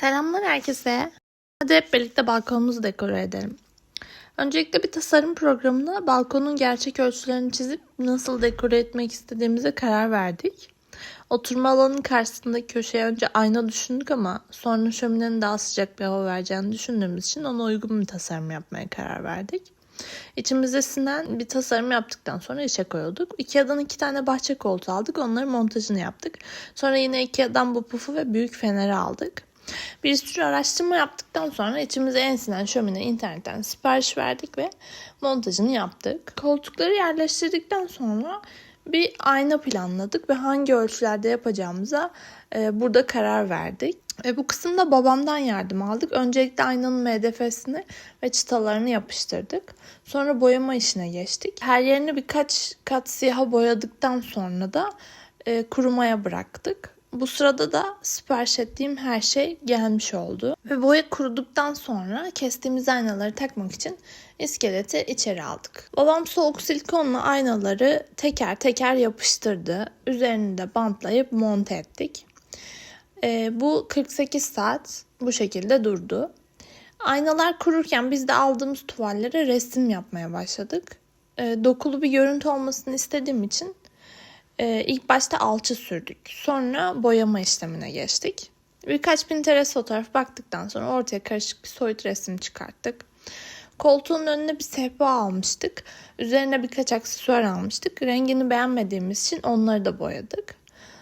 Selamlar herkese. Hadi hep birlikte balkonumuzu dekore edelim. Öncelikle bir tasarım programına balkonun gerçek ölçülerini çizip nasıl dekore etmek istediğimize karar verdik. Oturma alanının karşısındaki köşeye önce ayna düşündük ama sonra şöminenin daha sıcak bir hava vereceğini düşündüğümüz için ona uygun bir tasarım yapmaya karar verdik. İçimize sinen bir tasarım yaptıktan sonra işe koyulduk. Ikea'dan iki tane bahçe koltuğu aldık. Onların montajını yaptık. Sonra yine Ikea'dan bu pufu ve büyük feneri aldık. Bir sürü araştırma yaptıktan sonra içimize en sinen şömine internetten sipariş verdik ve montajını yaptık. Koltukları yerleştirdikten sonra bir ayna planladık ve hangi ölçülerde yapacağımıza e, burada karar verdik. Ve bu kısımda babamdan yardım aldık. Öncelikle aynanın MDF'sini ve çıtalarını yapıştırdık. Sonra boyama işine geçtik. Her yerini birkaç kat siyaha boyadıktan sonra da e, kurumaya bıraktık. Bu sırada da sipariş ettiğim her şey gelmiş oldu. Ve boya kuruduktan sonra kestiğimiz aynaları takmak için iskeleti içeri aldık. Babam soğuk silikonla aynaları teker teker yapıştırdı. Üzerini de bantlayıp monte ettik. Ee, bu 48 saat bu şekilde durdu. Aynalar kururken biz de aldığımız tuvallere resim yapmaya başladık. Ee, dokulu bir görüntü olmasını istediğim için ee, ilk başta alçı sürdük. Sonra boyama işlemine geçtik. Birkaç Pinterest fotoğraf baktıktan sonra ortaya karışık bir soyut resim çıkarttık. Koltuğun önüne bir sehpa almıştık. Üzerine birkaç aksesuar almıştık. Rengini beğenmediğimiz için onları da boyadık.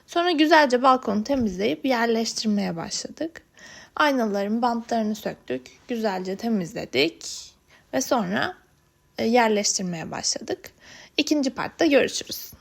Sonra güzelce balkonu temizleyip yerleştirmeye başladık. Aynaların bantlarını söktük. Güzelce temizledik. Ve sonra e, yerleştirmeye başladık. İkinci partta görüşürüz.